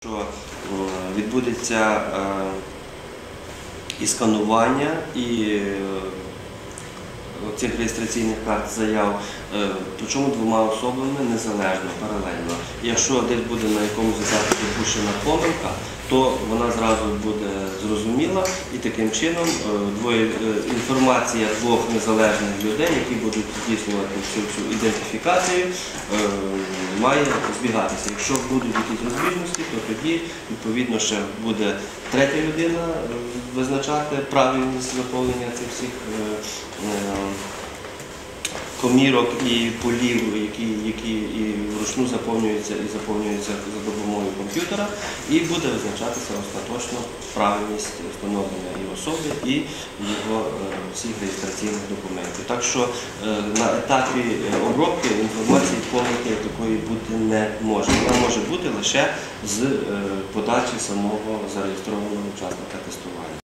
що е, відбудеться е, і сканування, і е, цих реєстраційних карт заяв, е, причому двома особами незалежно, паралельно. Якщо десь буде на якомусь етапі допущена помилка, то вона зразу буде зрозуміла і таким чином е, двоє, е, інформація двох незалежних людей, які будуть здійснювати всю цю ідентифікацію, має збігатися. Якщо будуть якісь розбіжності, то тоді відповідно ще буде третя людина визначати правильність заповнення цих всіх комірок і полів, які, які і вручну заповнюються і заповнюються за допомогою комп'ютера, і буде визначатися остаточно правильність встановлення і особи, і його е, всіх реєстраційних документів. Так що е, на етапі е, обробки інформації помилки такої бути не може. Вона може бути лише з подачі самого зареєстрованого учасника тестування.